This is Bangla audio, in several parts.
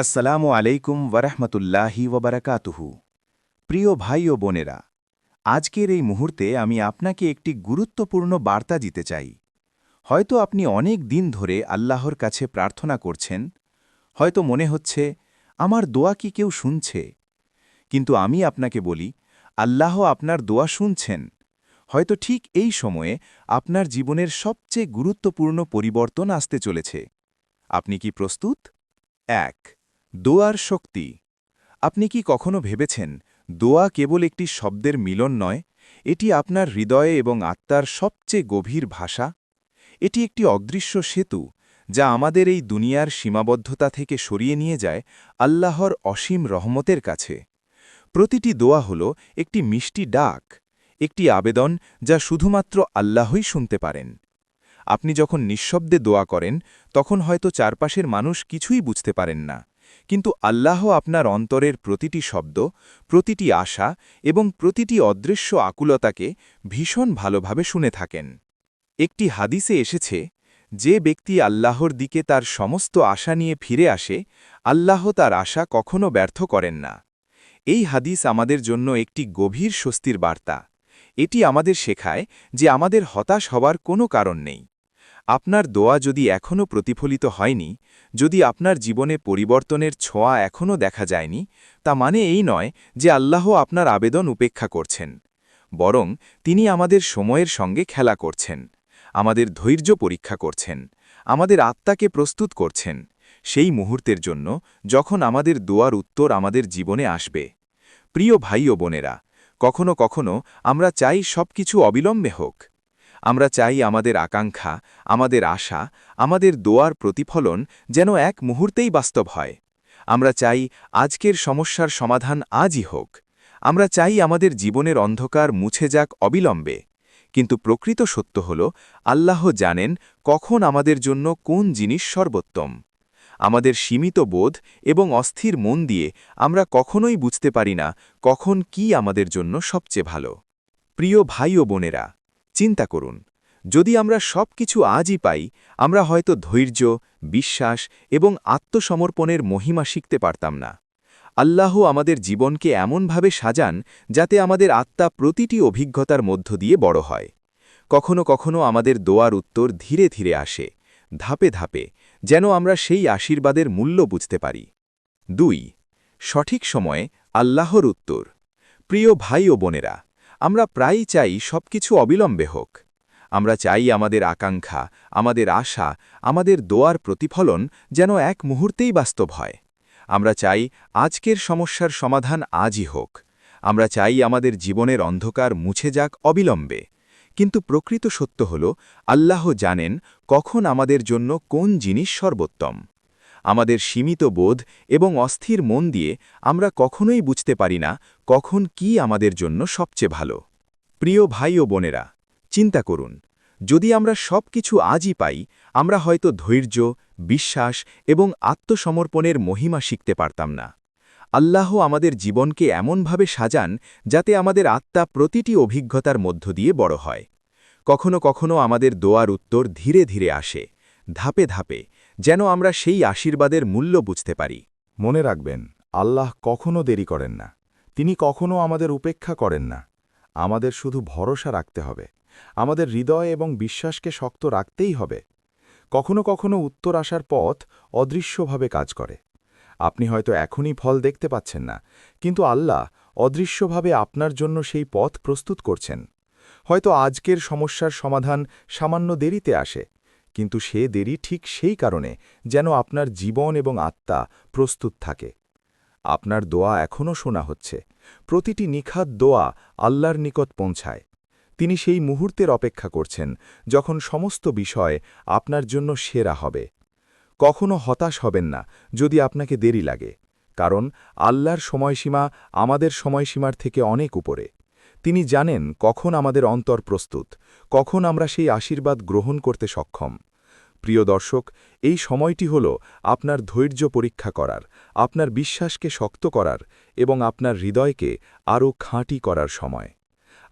আসসালামু আলাইকুম ওয়ারহমতুল্লাহি ওবরাকাতুহু প্রিয় ভাই ও বোনেরা, আজকের এই মুহূর্তে আমি আপনাকে একটি গুরুত্বপূর্ণ বার্তা দিতে চাই। হয়তো আপনি অনেক দিন ধরে আল্লাহর কাছে প্রার্থনা করছেন, হয়তো মনে হচ্ছে, আমার দোয়া কি কেউ শুনছে? কিন্তু আমি আপনাকে বলি, আল্লাহ আপনার দোয়া শুনছেন। হয়তো ঠিক এই সময়ে আপনার জীবনের সবচেয়ে গুরুত্বপূর্ণ পরিবর্তন আসতে চলেছে। আপনি কি প্রস্তুত? এক দোয়ার শক্তি। আপনি কি কখনো ভেবেছেন, দোয়া কেবল একটি শব্দের মিলন নয়, এটি আপনার হৃদয়ে এবং আত্মার সবচেয়ে গভীর ভাষা? এটি একটি অদৃশ্য সেতু, যা আমাদের এই দুনিয়ার সীমাবদ্ধতা থেকে সরিয়ে নিয়ে যায় আল্লাহর অসীম রহমতের কাছে। প্রতিটি দোয়া হল একটি মিষ্টি ডাক, একটি আবেদন যা শুধুমাত্র আল্লাহই শুনতে পারেন। আপনি যখন নিঃশব্দে দোয়া করেন, তখন হয়তো চারপাশের মানুষ কিছুই বুঝতে পারেন না। কিন্তু আল্লাহ আপনার অন্তরের প্রতিটি শব্দ, প্রতিটি আশা এবং প্রতিটি অদৃশ্য আকুলতাকে ভীষণ ভালোভাবে শুনে থাকেন। একটি হাদিসে এসেছে, যে ব্যক্তি আল্লাহর দিকে তার সমস্ত আশা নিয়ে ফিরে আসে, আল্লাহ তার আশা কখনো ব্যর্থ করেন না। এই হাদিস আমাদের জন্য একটি গভীর স্বস্তির বার্তা। এটি আমাদের শেখায় যে আমাদের হতাশ হওয়ার কোনো কারণ নেই। আপনার দোয়া যদি এখনও প্রতিফলিত হয়নি, যদি আপনার জীবনে পরিবর্তনের ছোঁয়া এখনও দেখা যায়নি, তা মানে এই নয় যে আল্লাহ আপনার আবেদন উপেক্ষা করছেন, বরং তিনি আমাদের সময়ের সঙ্গে খেলা করছেন, আমাদের ধৈর্য পরীক্ষা করছেন, আমাদের আত্মাকে প্রস্তুত করছেন, সেই মুহূর্তের জন্য যখন আমাদের দোয়ার উত্তর আমাদের জীবনে আসবে। প্রিয় ভাই ও বোনেরা, কখনো কখনো আমরা চাই সবকিছু অবিলম্বে হোক। আমরা চাই আমাদের আকাঙ্ক্ষা, আমাদের আশা, আমাদের দোয়ার প্রতিফলন যেন এক মুহূর্তেই বাস্তব হয়। আমরা চাই আজকের সমস্যার সমাধান আজই হোক। আমরা চাই আমাদের জীবনের অন্ধকার মুছে যাক অবিলম্বে। কিন্তু প্রকৃত সত্য হল, আল্লাহ জানেন কখন আমাদের জন্য কোন জিনিস সর্বোত্তম। আমাদের সীমিত বোধ এবং অস্থির মন দিয়ে আমরা কখনোই বুঝতে পারি না কখন কি আমাদের জন্য সবচেয়ে ভালো। প্রিয় ভাই ও বোনেরা চিন্তা করুন। যদি আমরা সব কিছু আজই পাই, আমরা হয়তো ধৈর্য, বিশ্বাস এবং আত্মসমর্পণের মহিমা শিখতে পারতাম না। আল্লাহ আমাদের জীবনকে এমনভাবে সাজান যাতে আমাদের আত্মা প্রতিটি অভিজ্ঞতার মধ্য দিয়ে বড় হয়। কখনো কখনো আমাদের দোয়ার উত্তর ধীরে ধীরে আসে, ধাপে ধাপে, যেন আমরা সেই আশীর্বাদের মূল্য বুঝতে পারি। দুই, সঠিক সময়ে আল্লাহর উত্তর। প্রিয় ভাই ও বোনেরা আমরা প্রায়ই চাই সবকিছু অবিলম্বে হোক। আমরা চাই আমাদের আকাঙ্ক্ষা, আমাদের আশা, আমাদের দোয়ার প্রতিফলন যেন এক মুহূর্তেই বাস্তব হয়। আমরা চাই আজকের সমস্যার সমাধান আজই হোক। আমরা চাই আমাদের জীবনের অন্ধকার মুছে যাক অবিলম্বে। কিন্তু প্রকৃত সত্য হল, আল্লাহ জানেন কখন আমাদের জন্য কোন জিনিস সর্বোত্তম। আমাদের সীমিত বোধ এবং অস্থির মন দিয়ে আমরা কখনোই বুঝতে পারি না কখন কি আমাদের জন্য সবচেয়ে ভালো। প্রিয় ভাই ও বোনেরা, চিন্তা করুন, যদি আমরা সব কিছু আজই পাই, আমরা হয়তো ধৈর্য, বিশ্বাস এবং আত্মসমর্পণের মহিমা শিখতে পারতাম না। আল্লাহ আমাদের জীবনকে এমনভাবে সাজান যাতে আমাদের আত্মা প্রতিটি অভিজ্ঞতার মধ্য দিয়ে বড় হয়। কখনো কখনো আমাদের দোয়ার উত্তর ধীরে ধীরে আসে, ধাপে ধাপে যেন আমরা সেই আশীর্বাদের মূল্য বুঝতে পারি। মনে রাখবেন, আল্লাহ কখনো দেরি করেন না। তিনি কখনো আমাদের উপেক্ষা করেন না। আমাদের শুধু ভরসা রাখতে হবে। আমাদের হৃদয় এবং বিশ্বাসকে শক্ত রাখতেই হবে। কখনো কখনো উত্তর আসার পথ অদৃশ্যভাবে কাজ করে। আপনি হয়তো এখনই ফল দেখতে পাচ্ছেন না, কিন্তু আল্লাহ অদৃশ্যভাবে আপনার জন্য সেই পথ প্রস্তুত করছেন। হয়তো আজকের সমস্যার সমাধান সামান্য দেরিতে আসে কিন্তু সে দেরি ঠিক সেই কারণে যেন আপনার জীবন এবং আত্মা প্রস্তুত থাকে। আপনার দোয়া এখনও শোনা হচ্ছে। প্রতিটি নিখাত দোয়া আল্লাহর নিকট পৌঁছায়। তিনি সেই মুহূর্তের অপেক্ষা করছেন যখন সমস্ত বিষয় আপনার জন্য সেরা হবে। কখনো হতাশ হবেন না যদি আপনাকে দেরি লাগে, কারণ আল্লাহর সময়সীমা আমাদের সময়সীমার থেকে অনেক উপরে। তিনি জানেন কখন আমাদের অন্তর প্রস্তুত, কখন আমরা সেই আশীর্বাদ গ্রহণ করতে সক্ষম। প্রিয় দর্শক, এই সময়টি হল আপনার ধৈর্য পরীক্ষা করার, আপনার বিশ্বাসকে শক্ত করার এবং আপনার হৃদয়কে আরও খাঁটি করার সময়।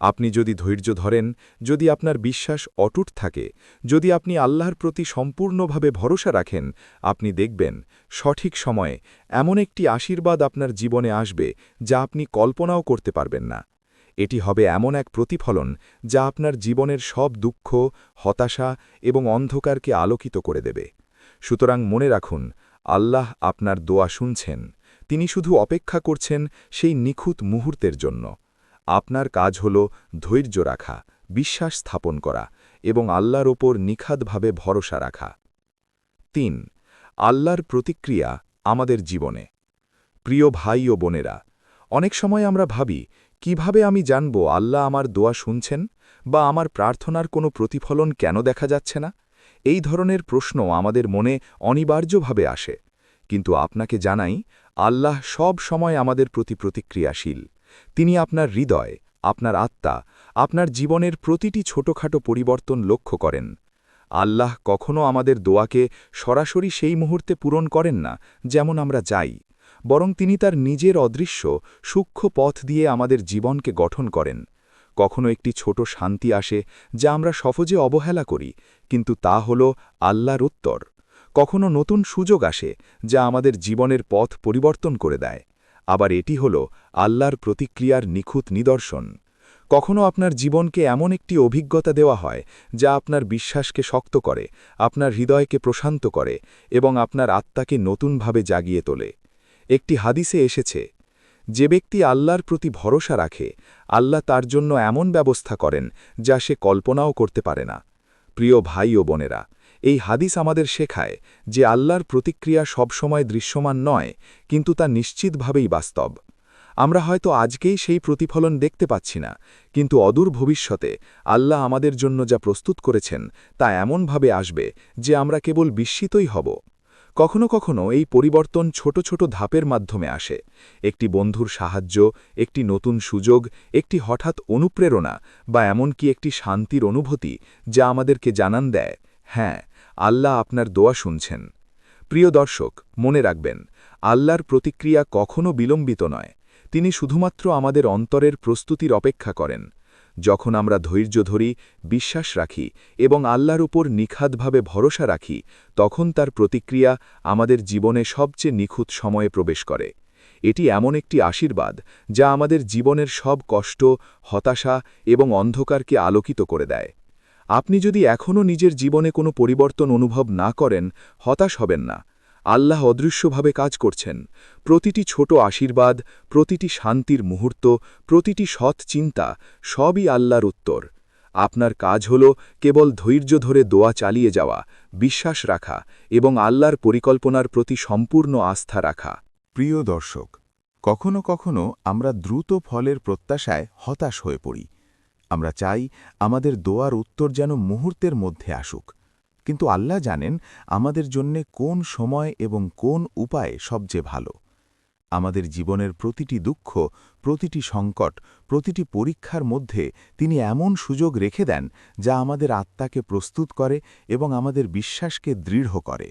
আপনি যদি ধৈর্য ধরেন, যদি আপনার বিশ্বাস অটুট থাকে, যদি আপনি আল্লাহর প্রতি সম্পূর্ণভাবে ভরসা রাখেন, আপনি দেখবেন সঠিক সময়ে এমন একটি আশীর্বাদ আপনার জীবনে আসবে যা আপনি কল্পনাও করতে পারবেন না। এটি হবে এমন এক প্রতিফলন যা আপনার জীবনের সব দুঃখ, হতাশা এবং অন্ধকারকে আলোকিত করে দেবে। সুতরাং মনে রাখুন, আল্লাহ আপনার দোয়া শুনছেন। তিনি শুধু অপেক্ষা করছেন সেই নিখুঁত মুহূর্তের জন্য। আপনার কাজ হল ধৈর্য রাখা, বিশ্বাস স্থাপন করা এবং আল্লাহর ওপর নিখাতভাবে ভরসা রাখা। তিন, আল্লাহর প্রতিক্রিয়া আমাদের জীবনে। প্রিয় ভাই ও বোনেরা, অনেক সময় আমরা ভাবি কীভাবে আমি জানব আল্লাহ আমার দোয়া শুনছেন বা আমার প্রার্থনার কোনো প্রতিফলন কেন দেখা যাচ্ছে না? এই ধরনের প্রশ্ন আমাদের মনে অনিবার্যভাবে আসে। কিন্তু আপনাকে জানাই, আল্লাহ সব সময় আমাদের প্রতি প্রতিক্রিয়াশীল। তিনি আপনার হৃদয়, আপনার আত্মা, আপনার জীবনের প্রতিটি ছোটখাটো পরিবর্তন লক্ষ্য করেন। আল্লাহ কখনও আমাদের দোয়াকে সরাসরি সেই মুহূর্তে পূরণ করেন না, যেমন আমরা চাই বরং তিনি তার নিজের অদৃশ্য, সূক্ষ্ম পথ দিয়ে আমাদের জীবনকে গঠন করেন। কখনো একটি ছোট শান্তি আসে যা আমরা সহজে অবহেলা করি, কিন্তু তা হল আল্লাহর উত্তর। কখনো নতুন সুযোগ আসে যা আমাদের জীবনের পথ পরিবর্তন করে দেয়। আবার এটি হল আল্লাহর প্রতিক্রিয়ার নিখুঁত নিদর্শন। কখনো আপনার জীবনকে এমন একটি অভিজ্ঞতা দেওয়া হয় যা আপনার বিশ্বাসকে শক্ত করে, আপনার হৃদয়কে প্রশান্ত করে এবং আপনার আত্মাকে নতুনভাবে জাগিয়ে তোলে। একটি হাদিসে এসেছে, যে ব্যক্তি আল্লাহর প্রতি ভরসা রাখে, আল্লাহ তার জন্য এমন ব্যবস্থা করেন যা সে কল্পনাও করতে পারে না। প্রিয় ভাই ও বোনেরা, এই হাদিস আমাদের শেখায় যে আল্লাহর প্রতিক্রিয়া সবসময় দৃশ্যমান নয়, কিন্তু তা নিশ্চিতভাবেই বাস্তব। আমরা হয়তো আজকেই সেই প্রতিফলন দেখতে পাচ্ছি না, কিন্তু অদূর ভবিষ্যতে আল্লাহ আমাদের জন্য যা প্রস্তুত করেছেন তা এমনভাবে আসবে যে আমরা কেবল বিস্মিতই হব। কখনো কখনো এই পরিবর্তন ছোট ছোট ধাপের মাধ্যমে আসে। একটি বন্ধুর সাহায্য, একটি নতুন সুযোগ, একটি হঠাৎ অনুপ্রেরণা বা এমনকি একটি শান্তির অনুভূতি যা আমাদেরকে জানান দেয় হ্যাঁ আল্লাহ আপনার দোয়া শুনছেন। প্রিয় দর্শক, মনে রাখবেন, আল্লাহর প্রতিক্রিয়া কখনও বিলম্বিত নয়। তিনি শুধুমাত্র আমাদের অন্তরের প্রস্তুতির অপেক্ষা করেন। যখন আমরা ধৈর্য ধরি, বিশ্বাস রাখি এবং আল্লাহর উপর নিখাতভাবে ভরসা রাখি, তখন তার প্রতিক্রিয়া আমাদের জীবনে সবচেয়ে নিখুঁত সময়ে প্রবেশ করে। এটি এমন একটি আশীর্বাদ যা আমাদের জীবনের সব কষ্ট, হতাশা এবং অন্ধকারকে আলোকিত করে দেয়। আপনি যদি এখনও নিজের জীবনে কোনো পরিবর্তন অনুভব না করেন, হতাশ হবেন না। আল্লাহ অদৃশ্যভাবে কাজ করছেন। প্রতিটি ছোট আশীর্বাদ, প্রতিটি শান্তির মুহূর্ত, প্রতিটি সৎ চিন্তা সবই আল্লাহর উত্তর। আপনার কাজ হল কেবল ধৈর্য ধরে দোয়া চালিয়ে যাওয়া, বিশ্বাস রাখা এবং আল্লাহর পরিকল্পনার প্রতি সম্পূর্ণ আস্থা রাখা। প্রিয় দর্শক, কখনো কখনো আমরা দ্রুত ফলের প্রত্যাশায় হতাশ হয়ে পড়ি। আমরা চাই আমাদের দোয়ার উত্তর যেন মুহূর্তের মধ্যে আসুক। কিন্তু আল্লাহ জানেন আমাদের জন্যে কোন সময় এবং কোন উপায় সবচেয়ে ভালো। আমাদের জীবনের প্রতিটি দুঃখ, প্রতিটি সংকট, প্রতিটি পরীক্ষার মধ্যে তিনি এমন সুযোগ রেখে দেন যা আমাদের আত্মাকে প্রস্তুত করে এবং আমাদের বিশ্বাসকে দৃঢ় করে।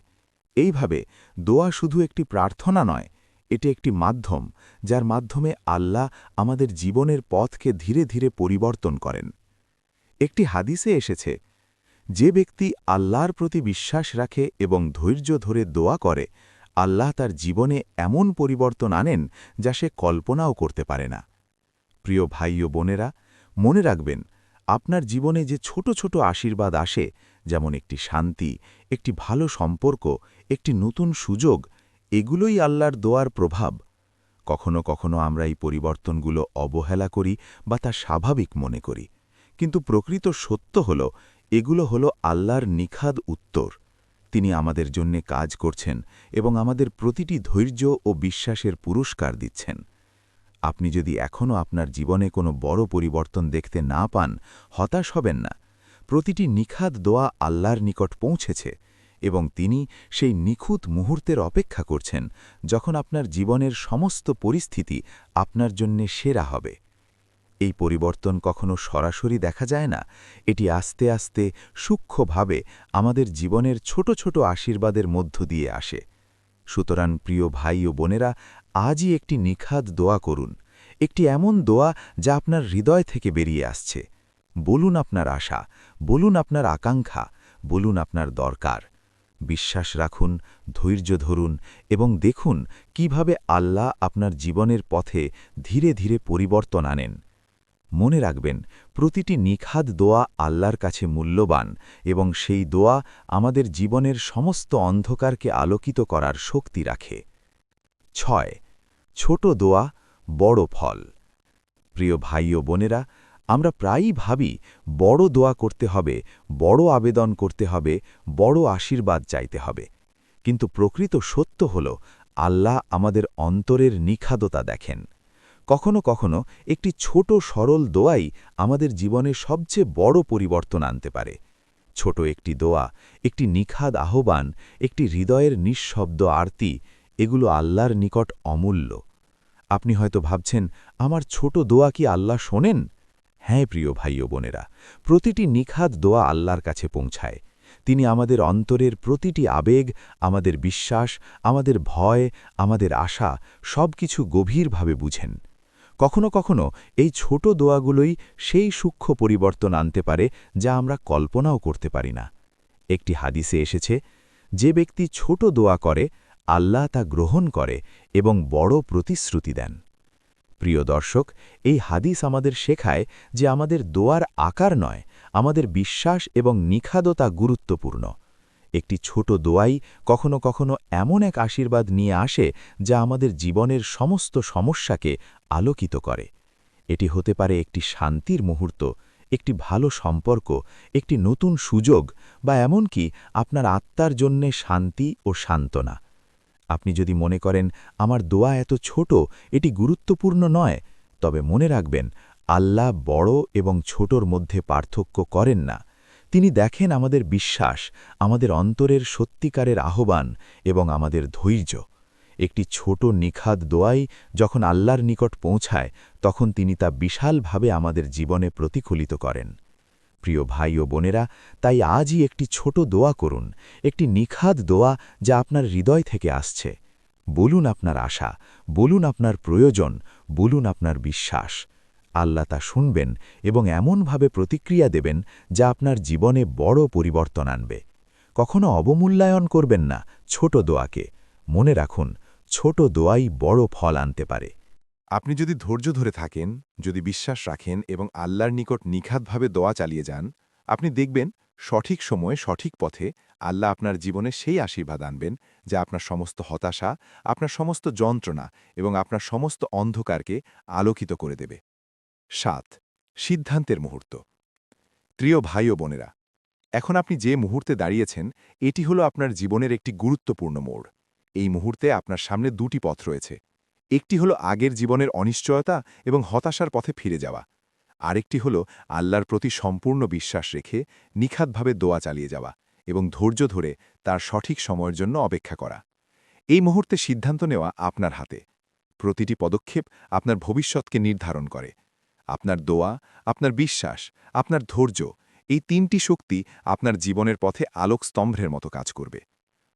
এইভাবে দোয়া শুধু একটি প্রার্থনা নয়, এটি একটি মাধ্যম, যার মাধ্যমে আল্লাহ আমাদের জীবনের পথকে ধীরে ধীরে পরিবর্তন করেন। একটি হাদিসে এসেছে যে ব্যক্তি আল্লাহর প্রতি বিশ্বাস রাখে এবং ধৈর্য ধরে দোয়া করে, আল্লাহ তার জীবনে এমন পরিবর্তন আনেন যা সে কল্পনাও করতে পারে না। প্রিয় ভাই ও বোনেরা, মনে রাখবেন, আপনার জীবনে যে ছোট ছোট আশীর্বাদ আসে, যেমন একটি শান্তি, একটি ভালো সম্পর্ক, একটি নতুন সুযোগ, এগুলোই আল্লাহর দোয়ার প্রভাব। কখনো কখনো আমরা এই পরিবর্তনগুলো অবহেলা করি বা তা স্বাভাবিক মনে করি। কিন্তু প্রকৃত সত্য হল, এগুলো হল আল্লাহর নিখাদ উত্তর। তিনি আমাদের জন্যে কাজ করছেন এবং আমাদের প্রতিটি ধৈর্য ও বিশ্বাসের পুরস্কার দিচ্ছেন। আপনি যদি এখনও আপনার জীবনে কোনো বড় পরিবর্তন দেখতে না পান, হতাশ হবেন না। প্রতিটি নিখাদ দোয়া আল্লাহর নিকট পৌঁছেছে এবং তিনি সেই নিখুঁত মুহূর্তের অপেক্ষা করছেন যখন আপনার জীবনের সমস্ত পরিস্থিতি আপনার জন্যে সেরা হবে। এই পরিবর্তন কখনো সরাসরি দেখা যায় না। এটি আস্তে আস্তে সূক্ষ্মভাবে আমাদের জীবনের ছোট ছোট আশীর্বাদের মধ্য দিয়ে আসে। সুতরাং প্রিয় ভাই ও বোনেরা, আজই একটি নিখাদ দোয়া করুন। একটি এমন দোয়া যা আপনার হৃদয় থেকে বেরিয়ে আসছে। বলুন আপনার আশা, বলুন আপনার আকাঙ্ক্ষা, বলুন আপনার দরকার। বিশ্বাস রাখুন, ধৈর্য ধরুন এবং দেখুন কীভাবে আল্লাহ আপনার জীবনের পথে ধীরে ধীরে পরিবর্তন আনেন। মনে রাখবেন, প্রতিটি নিখাদ দোয়া আল্লাহর কাছে মূল্যবান এবং সেই দোয়া আমাদের জীবনের সমস্ত অন্ধকারকে আলোকিত করার শক্তি রাখে। ছয়, ছোট দোয়া বড় ফল। প্রিয় ভাই ও বোনেরা, আমরা প্রায়ই ভাবি, বড় দোয়া করতে হবে, বড় আবেদন করতে হবে, বড় আশীর্বাদ চাইতে হবে। কিন্তু প্রকৃত সত্য হল, আল্লাহ আমাদের অন্তরের নিখাদতা দেখেন। কখনো কখনো একটি ছোট সরল দোয়াই আমাদের জীবনে সবচেয়ে বড় পরিবর্তন আনতে পারে। ছোট একটি দোয়া, একটি নিখাদ আহ্বান, একটি হৃদয়ের নিঃশব্দ আরতি, এগুলো আল্লাহর নিকট অমূল্য। আপনি হয়তো ভাবছেন, আমার ছোট দোয়া কি আল্লাহ শোনেন? হ্যাঁ প্রিয় ভাই ও বোনেরা, প্রতিটি নিখাদ দোয়া আল্লাহর কাছে পৌঁছায়। তিনি আমাদের অন্তরের প্রতিটি আবেগ, আমাদের বিশ্বাস, আমাদের ভয়, আমাদের আশা সব কিছু গভীরভাবে বুঝেন। কখনো কখনো এই ছোট দোয়াগুলোই সেই সূক্ষ্ম পরিবর্তন আনতে পারে যা আমরা কল্পনাও করতে পারি না। একটি হাদিসে এসেছে, যে ব্যক্তি ছোট দোয়া করে, আল্লাহ তা গ্রহণ করে এবং বড় প্রতিশ্রুতি দেন। প্রিয় দর্শক, এই হাদিস আমাদের শেখায় যে আমাদের দোয়ার আকার নয়, আমাদের বিশ্বাস এবং নিখাদতা গুরুত্বপূর্ণ। একটি ছোট দোয়াই কখনো কখনো এমন এক আশীর্বাদ নিয়ে আসে যা আমাদের জীবনের সমস্ত সমস্যাকে আলোকিত করে। এটি হতে পারে একটি শান্তির মুহূর্ত, একটি ভালো সম্পর্ক, একটি নতুন সুযোগ বা এমনকি আপনার আত্মার জন্যে শান্তি ও সান্ত্বনা। আপনি যদি মনে করেন, আমার দোয়া এত ছোট, এটি গুরুত্বপূর্ণ নয়, তবে মনে রাখবেন, আল্লাহ বড় এবং ছোটর মধ্যে পার্থক্য করেন না। তিনি দেখেন আমাদের বিশ্বাস, আমাদের অন্তরের সত্যিকারের আহ্বান এবং আমাদের ধৈর্য। একটি ছোট নিখাদ দোয়াই যখন আল্লাহর নিকট পৌঁছায়, তখন তিনি তা বিশালভাবে আমাদের জীবনে প্রতিফলিত করেন। প্রিয় ভাই ও বোনেরা, তাই আজই একটি ছোট দোয়া করুন, একটি নিখাদ দোয়া যা আপনার হৃদয় থেকে আসছে। বলুন আপনার আশা, বলুন আপনার প্রয়োজন, বলুন আপনার বিশ্বাস। আল্লাহ তা শুনবেন এবং এমনভাবে প্রতিক্রিয়া দেবেন যা আপনার জীবনে বড় পরিবর্তন আনবে। কখনো অবমূল্যায়ন করবেন না ছোট দোয়াকে। মনে রাখুন, ছোট দোয়াই বড় ফল আনতে পারে। আপনি যদি ধৈর্য ধরে থাকেন, যদি বিশ্বাস রাখেন এবং আল্লাহর নিকট নিখাতভাবে দোয়া চালিয়ে যান, আপনি দেখবেন সঠিক সময়ে সঠিক পথে আল্লাহ আপনার জীবনে সেই আশীর্বাদ আনবেন যা আপনার সমস্ত হতাশা, আপনার সমস্ত যন্ত্রণা এবং আপনার সমস্ত অন্ধকারকে আলোকিত করে দেবে। সাত, সিদ্ধান্তের মুহূর্ত। প্রিয় ভাই ও বোনেরা, এখন আপনি যে মুহূর্তে দাঁড়িয়েছেন, এটি হলো আপনার জীবনের একটি গুরুত্বপূর্ণ মোড়। এই মুহূর্তে আপনার সামনে দুটি পথ রয়েছে। একটি হলো আগের জীবনের অনিশ্চয়তা এবং হতাশার পথে ফিরে যাওয়া। আরেকটি হলো আল্লাহর প্রতি সম্পূর্ণ বিশ্বাস রেখে নিখাতভাবে দোয়া চালিয়ে যাওয়া এবং ধৈর্য ধরে তার সঠিক সময়ের জন্য অপেক্ষা করা। এই মুহূর্তে সিদ্ধান্ত নেওয়া আপনার হাতে। প্রতিটি পদক্ষেপ আপনার ভবিষ্যৎকে নির্ধারণ করে। আপনার দোয়া, আপনার বিশ্বাস, আপনার ধৈর্য, এই তিনটি শক্তি আপনার জীবনের পথে আলোক স্তম্ভের মতো কাজ করবে।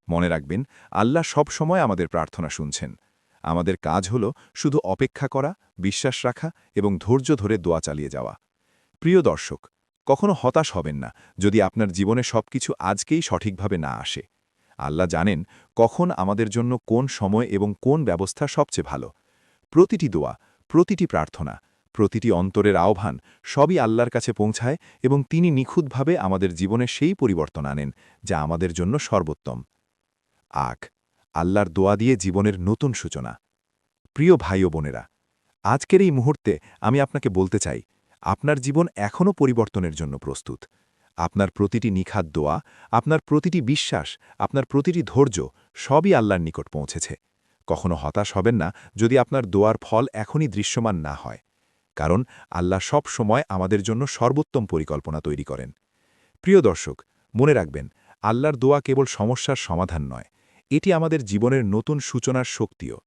মনে রাখবেন, আল্লাহ সব সময় আমাদের প্রার্থনা শুনছেন। আমাদের কাজ হল শুধু অপেক্ষা করা, বিশ্বাস রাখা এবং ধৈর্য ধরে দোয়া চালিয়ে যাওয়া। প্রিয় দর্শক, কখনো হতাশ হবেন না যদি আপনার জীবনে সবকিছু আজকেই সঠিকভাবে না আসে। আল্লাহ জানেন কখন আমাদের জন্য কোন সময় এবং কোন ব্যবস্থা সবচেয়ে ভালো। প্রতিটি দোয়া, প্রতিটি প্রার্থনা প্রতিটি অন্তরের আহ্বান সবই আল্লাহর কাছে পৌঁছায় এবং তিনি নিখুঁতভাবে আমাদের জীবনে সেই পরিবর্তন আনেন, যা আমাদের জন্য সর্বোত্তম। আখ, আল্লাহর দোয়া দিয়ে জীবনের নতুন সূচনা। প্রিয় ভাই ও বোনেরা, আজকের এই মুহূর্তে আমি আপনাকে বলতে চাই, আপনার জীবন এখনও পরিবর্তনের জন্য প্রস্তুত। আপনার প্রতিটি নিখাত দোয়া, আপনার প্রতিটি বিশ্বাস, আপনার প্রতিটি ধৈর্য সবই আল্লাহর নিকট পৌঁছেছে। কখনো হতাশ হবেন না যদি আপনার দোয়ার ফল এখনই দৃশ্যমান না হয়। কারণ আল্লাহ সব সময় আমাদের জন্য সর্বোত্তম পরিকল্পনা তৈরি করেন। প্রিয় দর্শক, মনে রাখবেন, আল্লাহর দোয়া কেবল সমস্যার সমাধান নয়, এটি আমাদের জীবনের নতুন সূচনার শক্তিও।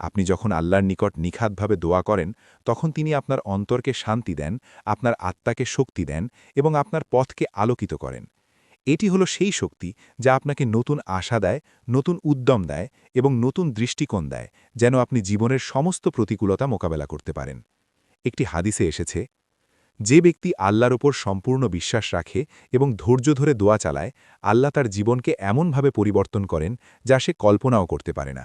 আপনি যখন আল্লাহর নিকট নিখাতভাবে দোয়া করেন, তখন তিনি আপনার অন্তরকে শান্তি দেন, আপনার আত্মাকে শক্তি দেন এবং আপনার পথকে আলোকিত করেন। এটি হলো সেই শক্তি যা আপনাকে নতুন আশা দেয়, নতুন উদ্যম দেয় এবং নতুন দৃষ্টিকোণ দেয়, যেন আপনি জীবনের সমস্ত প্রতিকূলতা মোকাবেলা করতে পারেন। একটি হাদিসে এসেছে, যে ব্যক্তি আল্লাহর ওপর সম্পূর্ণ বিশ্বাস রাখে এবং ধৈর্য ধরে দোয়া চালায়, আল্লাহ তার জীবনকে এমনভাবে পরিবর্তন করেন যা সে কল্পনাও করতে পারে না।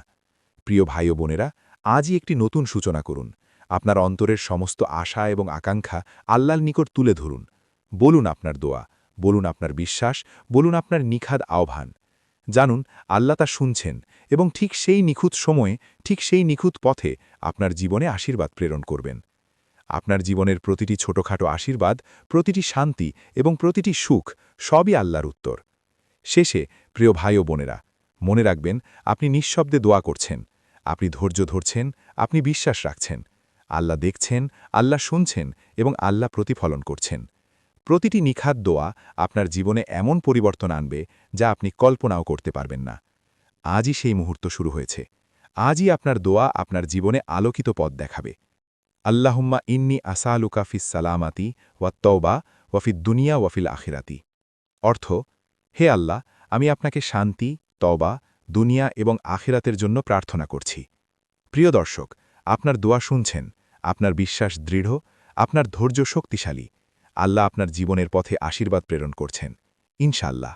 প্রিয় ভাই ও বোনেরা, আজই একটি নতুন সূচনা করুন। আপনার অন্তরের সমস্ত আশা এবং আকাঙ্ক্ষা আল্লাহর নিকট তুলে ধরুন। বলুন আপনার দোয়া, বলুন আপনার বিশ্বাস, বলুন আপনার নিখাদ আহ্বান। জানুন, আল্লাহ তা শুনছেন এবং ঠিক সেই নিখুঁত সময়ে, ঠিক সেই নিখুঁত পথে আপনার জীবনে আশীর্বাদ প্রেরণ করবেন। আপনার জীবনের প্রতিটি ছোটখাটো আশীর্বাদ, প্রতিটি শান্তি এবং প্রতিটি সুখ সবই আল্লাহর উত্তর। শেষে, প্রিয় ভাই ও বোনেরা, মনে রাখবেন, আপনি নিঃশব্দে দোয়া করছেন, আপনি ধৈর্য ধরছেন, আপনি বিশ্বাস রাখছেন, আল্লাহ দেখছেন, আল্লাহ শুনছেন এবং আল্লাহ প্রতিফলন করছেন। প্রতিটি নিখাত দোয়া আপনার জীবনে এমন পরিবর্তন আনবে যা আপনি কল্পনাও করতে পারবেন না। আজই সেই মুহূর্ত শুরু হয়েছে। আজই আপনার দোয়া আপনার জীবনে আলোকিত পথ দেখাবে। আল্লাহুম্মা ইন্নি আসালুকা ফিস সালামাতি ওয়াত্তওবা ওয়াফিদ দুনিয়া ওয়াফিল আখিরাতি। অর্থ, হে আল্লাহ, আমি আপনাকে শান্তি তওবা দুনিয়া এবং আখিরাতের জন্য প্রার্থনা করছি। প্রিয় দর্শক, আপনার দোয়া শুনছেন, আপনার বিশ্বাস দৃঢ়, আপনার ধৈর্য শক্তিশালী। আল্লাহ আপনার জীবনের পথে আশীর্বাদ প্রেরণ করছেন। ইনশাল্লাহ